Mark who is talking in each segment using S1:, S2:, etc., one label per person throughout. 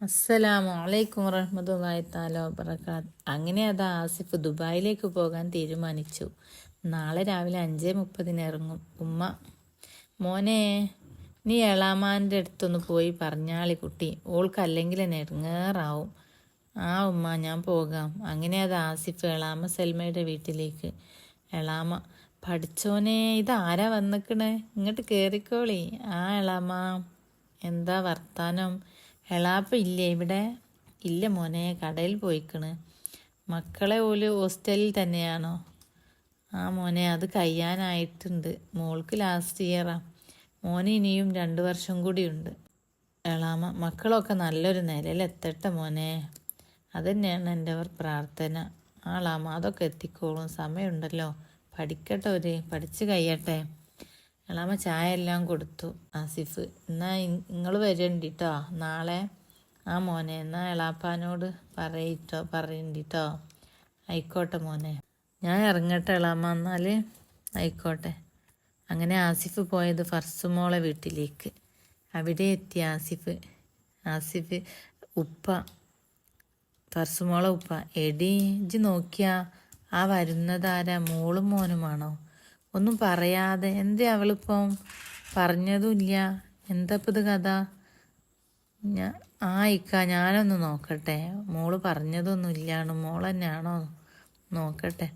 S1: അസ്സലാമു അലൈക്കും വറഹമത്തല്ലാഹി തആല വബറകാത്ത് അങ്ങനെ അത് ആസിഫ് ദുബായിലേക്ക് പോകാൻ തീരുമാനിച്ചു. നാളെ രാവിലെ അഞ്ച് മുപ്പതിന് ഇറങ്ങും. ഉമ്മ മോനെ നീ എളാമാന്റെ അടുത്തൊന്ന് പോയി പറഞ്ഞാളി കുട്ടി. എന്നെ ഇറങ്ങാറാവും ആ ഉമ്മ ഞാൻ പോകാം. അങ്ങനെ അത് ആസിഫ് എളാമ സെൽമയുടെ വീട്ടിലേക്ക്. എളാമ പഠിച്ചോനെ ഇതാരാ വന്നിക്കണേ? ഇങ്ങോട്ട് കയറിക്കോളി ആ എളാമ എന്താ വർത്താനം? എളാപ്പ ഇല്ലേ ഇവിടെ? ഇല്ല മോനെ കടയിൽ പോയിക്കണ്. മക്കളെ ഓൽ ഹോസ്റ്റലിൽ തന്നെയാണോ? ആ മോനെ അത് കഴിയാനായിട്ടുണ്ട്. മോൾക്ക് ലാസ്റ്റ് ഇയറാ മോന് ഇനിയും രണ്ട് വർഷം കൂടിയുണ്ട് എളാമ മക്കളൊക്കെ നല്ലൊരു നിലയിലെത്തട്ടെ മോനെ. അതന്നെയാണ് എന്റെ അവർ പ്രാർത്ഥന. ആളാമ അതൊക്കെ എത്തിക്കോളും. സമയമുണ്ടല്ലോ. പഠിക്കട്ടെ ഒരു പഠിച്ച് കഴിയട്ടെ. എളാമ ചായ എല്ലാം കൊടുത്തു. ആസിഫ് എന്നാ നിങ്ങൾ വരണ്ടിട്ടോ? നാളെ ആ മോനെ എന്നാ എളാപ്പാനോട് പറയിട്ടോ പറയണ്ടിട്ടോ? ആയിക്കോട്ടെ മോനെ. ഞാൻ ഇറങ്ങട്ടെ എളാമ എന്നാൽ ആയിക്കോട്ടെ. അങ്ങനെ ആസിഫ് പോയത് ഫർസുമോളെ വീട്ടിലേക്ക്. അവിടെ എത്തി ആസിഫ്. ആസിഫ് ഉപ്പ ഫർസുമോളെ ഉപ്പ എടി ഇജ്ജ് നോക്കിയാ ആ വരുന്നതാരാ മോളും മോനുമാണോ? ഒന്നും പറയാതെ എന്തേ അവളിപ്പം പറഞ്ഞതുമില്ല. എന്താ ഇപ്പം ഇത് കഥ? ഞാ ആ ഇക്ക ഞാനൊന്ന് നോക്കട്ടെ. മോൾ പറഞ്ഞതൊന്നും ഇല്ലാണ് മോൾ തന്നെയാണോ നോക്കട്ടെ.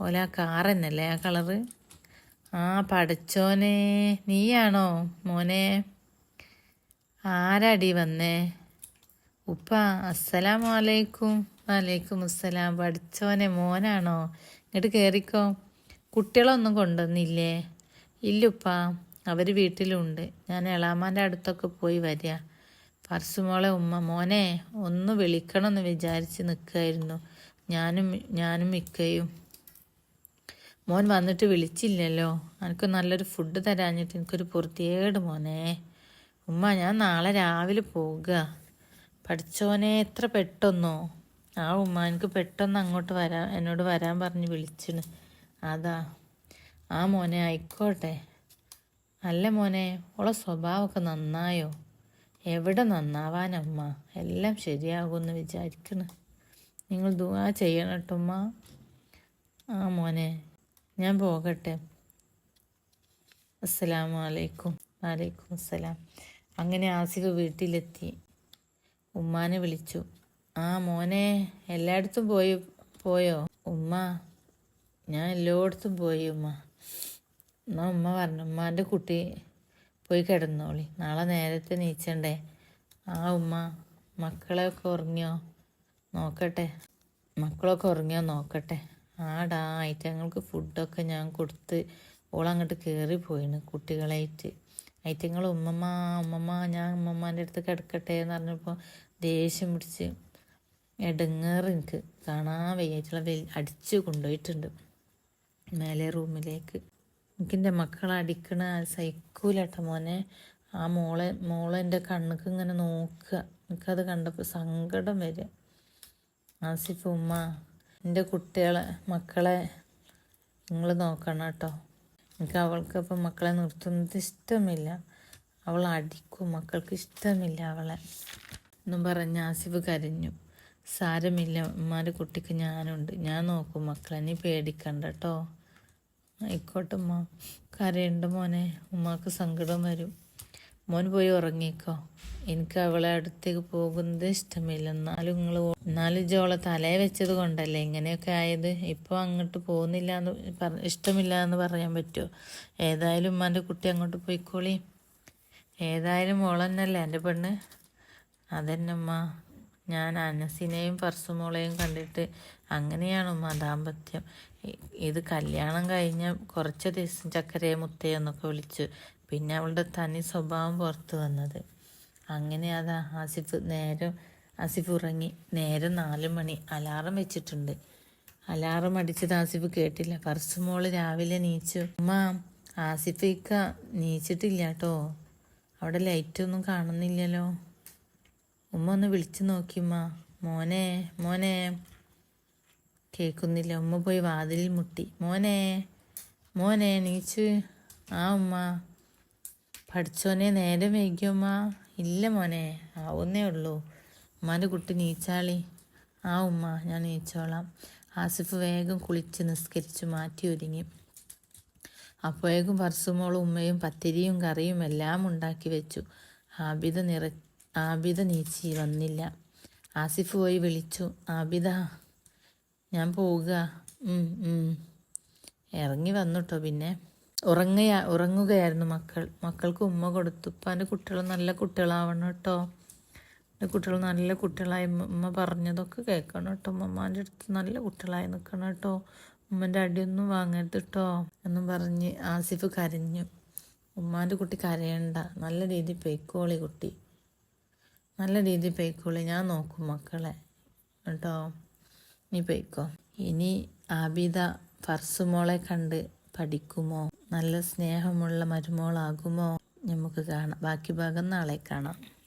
S1: ഓല ആ കാർ തന്നെയല്ലേ ആ കളറ്? ആ പഠിച്ചോനെ. നീയാണോ മോനെ? ആരാടി വന്നേ? ഉപ്പ അസ്സലാമലൈക്കും വലൈക്കും അസ്സലാം. പഠിച്ചോനെ മോനാണോ? ഇങ്ങോട്ട് കയറിക്കോ കുട്ടികളൊന്നും കൊണ്ടുവന്നില്ലേ? ഇല്ലുപ്പ അവർ വീട്ടിലുണ്ട്. ഞാൻ എളാമാന്റെ അടുത്തൊക്കെ പോയി വരിക പർസുമോളെ ഉമ്മ മോനെ ഒന്ന് വിളിക്കണമെന്ന് വിചാരിച്ച് നിൽക്കുമായിരുന്നു ഞാനും ഞാനും മിക്കയും. മോൻ വന്നിട്ട് വിളിച്ചില്ലല്ലോ. എനിക്ക് നല്ലൊരു ഫുഡ് തരാഞ്ഞിട്ട് എനിക്കൊരു പുറത്തേട് മോനെ. ഉമ്മ ഞാൻ നാളെ രാവിലെ പോവുക. പഠിച്ചോനെ എത്ര പെട്ടെന്നോ. ആ ഉമ്മ എനിക്ക് പെട്ടെന്ന് അങ്ങോട്ട് വരാ എന്നോട് വരാൻ പറഞ്ഞ് വിളിച്ചിന് അതാ. ആ മോനെ ആയിക്കോട്ടെ. അല്ല മോനെ ഓളെ സ്വഭാവമൊക്കെ നന്നായോ? എവിടെ നന്നാവാനമ്മ എല്ലാം ശരിയാകുമെന്ന് വിചാരിക്കണ്. നിങ്ങൾ ദുവാ ചെയ്യണം കേട്ടുമ്മ ആ മോനെ ഞാൻ പോകട്ടെ. അസ്സലാമു അലൈക്കും. വലൈക്കും അസ്സലാം. അങ്ങനെ ആസിഫ് വീട്ടിലെത്തി. ഉമ്മാനെ വിളിച്ചു. ആ മോനെ എല്ലായിടത്തും പോയി പോയോ? ഉമ്മ ഞാൻ എല്ലായിടത്തും പോയി ഉമ്മ. എന്നാ ഉമ്മ പറഞ്ഞു ഉമ്മാന്റെ കുട്ടി പോയി കിടന്നോളി. നാളെ നേരത്തെ നീച്ചണ്ടേ ആ ഉമ്മ മക്കളെയൊക്കെ ഉറങ്ങിയോ? നോക്കട്ടെ. മക്കളൊക്കെ ഉറങ്ങിയോ? നോക്കട്ടെ. ആടാ ഐറ്റങ്ങൾക്ക് ഫുഡൊക്കെ ഞാൻ കൊടുത്ത് ഓളങ്ങോട്ട് കയറി പോയിന് കുട്ടികളായിട്ട്. ഐറ്റങ്ങൾ ഉമ്മമ്മ ഉമ്മമ്മ ഞാൻ ഉമ്മമ്മാന്റെ അടുത്ത് കിടക്കട്ടെ എന്ന് പറഞ്ഞപ്പോൾ ദേഷ്യം പിടിച്ച് ഇടങ്ങേറ് എനിക്ക്. കാണാൻ വയ്യായിട്ടുള്ള അടിച്ച് കൊണ്ടുപോയിട്ടുണ്ട്. മേലെ റൂമിലേക്ക്. എനിക്കെന്റെ മക്കളെ അടിക്കണ സഹിക്കൂലട്ടോ മോനെ. ആ മോളെ മോളെ എന്റെ കണ്ണുക്ക് ഇങ്ങനെ നോക്കുക. എനിക്കത് കണ്ടപ്പോൾ സങ്കടം വരിക ആസിഫ് ഉമ്മ എന്റെ കുട്ടികളെ മക്കളെ നിങ്ങൾ നോക്കണം കേട്ടോ. എനിക്ക് അവൾക്ക് ഇപ്പം മക്കളെ നിർത്തുന്നത് ഇഷ്ടമില്ല. അവൾ അടിക്കും. മക്കൾക്ക് ഇഷ്ടമില്ല അവളെ. എന്നും പറഞ്ഞ് ആസിഫ് കരഞ്ഞു. സാരമില്ല. ഉമ്മാന്റെ കുട്ടിക്ക് ഞാനുണ്ട്. ഞാൻ നോക്കും മക്കളെ. നീ പേടിക്കണ്ട കേട്ടോ. ആയിക്കോട്ടെ ഉമ്മ. കരയുണ്ട് മോനെ. ഉമ്മാക്ക് സങ്കടം വരും. മോൻ പോയി ഉറങ്ങിക്കോ. എനിക്ക് അവളെ അടുത്തേക്ക് പോകുന്നത് ഇഷ്ടമില്ല. എന്നാലും നിങ്ങൾ എന്നാലും ജോളെ തലയെ വെച്ചത് കൊണ്ടല്ലേ? ഇങ്ങനെയൊക്കെ ആയത്. ഇപ്പോൾ അങ്ങോട്ട് പോകുന്നില്ല എന്ന് ഇഷ്ടമില്ല എന്ന് പറയാൻ പറ്റുമോ ഏതായാലും ഉമ്മാന്റെ കുട്ടി അങ്ങോട്ട് പോയിക്കോളി. ഏതായാലും മോളെന്നല്ലേ എന്റെ പെണ്ണ്? അതന്നെ ഉമ്മ. ഞാൻ അനസിനെയും പർസുമോളെയും കണ്ടിട്ട് അങ്ങനെയാണ് ഉമ്മ ദാമ്പത്യം ഇത് കല്യാണം കഴിഞ്ഞ കുറച്ച് ദിവസം ചക്കരയെ മുത്തേ എന്നൊക്കെ വിളിച്ചു. പിന്നെ അവളുടെ തനി സ്വഭാവം പുറത്തു വന്നത്. അങ്ങനെ അതാ ആസിഫ് നേരം ആസിഫ് ഉറങ്ങി. നേരം നാല് മണി. അലാറം വെച്ചിട്ടുണ്ട്. അലാറം അടിച്ചത് ആസിഫ് കേട്ടില്ല. പർസുമോൾ രാവിലെ നീച്ചു. ഉമ്മ ഇക്ക നീച്ചിട്ടില്ല കേട്ടോ അവിടെ ലൈറ്റൊന്നും കാണുന്നില്ലല്ലോ. ഉമ്മ ഒന്ന് വിളിച്ചു നോക്കിമ്മ മോനെ മോനെ. കേൾക്കുന്നില്ല. ഉമ്മ പോയി വാതിലിൽ മുട്ടി. മോനെ മോനെ നീച്ച് ആ ഉമ്മ. പഠിച്ചോനെ നേരം വൈകിയമ്മ ഇല്ല മോനെ ആവുന്നേ ഉള്ളൂ. ഉമ്മാന്റെ കുട്ടി നീച്ചാളി. ആ ഉമ്മ ഞാൻ നീച്ചോളാം. ആസിഫ് വേഗം കുളിച്ച് നിസ്കരിച്ച് മാറ്റി ഒരുങ്ങി. അപ്പോഴേക്കും പർസുമോളും ഉമ്മയും പത്തിരിയും കറിയും എല്ലാം ഉണ്ടാക്കി വെച്ചു. ഹാബിത നിറ ആബിദ നീച്ചി വന്നില്ല. ആസിഫ് പോയി വിളിച്ചു. ആബിദ ഞാൻ പോവുക. ഇറങ്ങി വന്നുട്ടോ പിന്നെ. ഉറങ്ങയാ ഉറങ്ങുകയായിരുന്നു മക്കൾ. മക്കൾക്ക് ഉമ്മ കൊടുത്തു. ഇപ്പം എന്റെ കുട്ടികൾ നല്ല കുട്ടികളാവണം കേട്ടോ. എന്റെ കുട്ടികൾ നല്ല കുട്ടികളായി. ഉമ്മ പറഞ്ഞതൊക്കെ കേൾക്കണം കേട്ടോ. ഉമ്മമാന്റെ അടുത്ത് നല്ല കുട്ടികളായി നിൽക്കണം കേട്ടോ. ഉമ്മന്റെ അടിയൊന്നും വാങ്ങരുത് കേട്ടോ എന്നും പറഞ്ഞ് ആസിഫ് കരഞ്ഞു. ഉമ്മാന്റെ കുട്ടി കരയണ്ട. നല്ല രീതിയിൽ പെയ്ക്കോളി കുട്ടി. നല്ല രീതിയിൽ പൊയ്ക്കോളി. ഞാൻ നോക്കും മക്കളെ. കേട്ടോ? നീ പൊയ്ക്കോ. ഇനി ആബിദ ഫർസുമോളെ കണ്ട് പഠിക്കുമോ? നല്ല സ്നേഹമുള്ള മരുമോളാകുമോ? നമുക്ക് കാണാം. ബാക്കി ഭാഗം നാളെ കാണാം.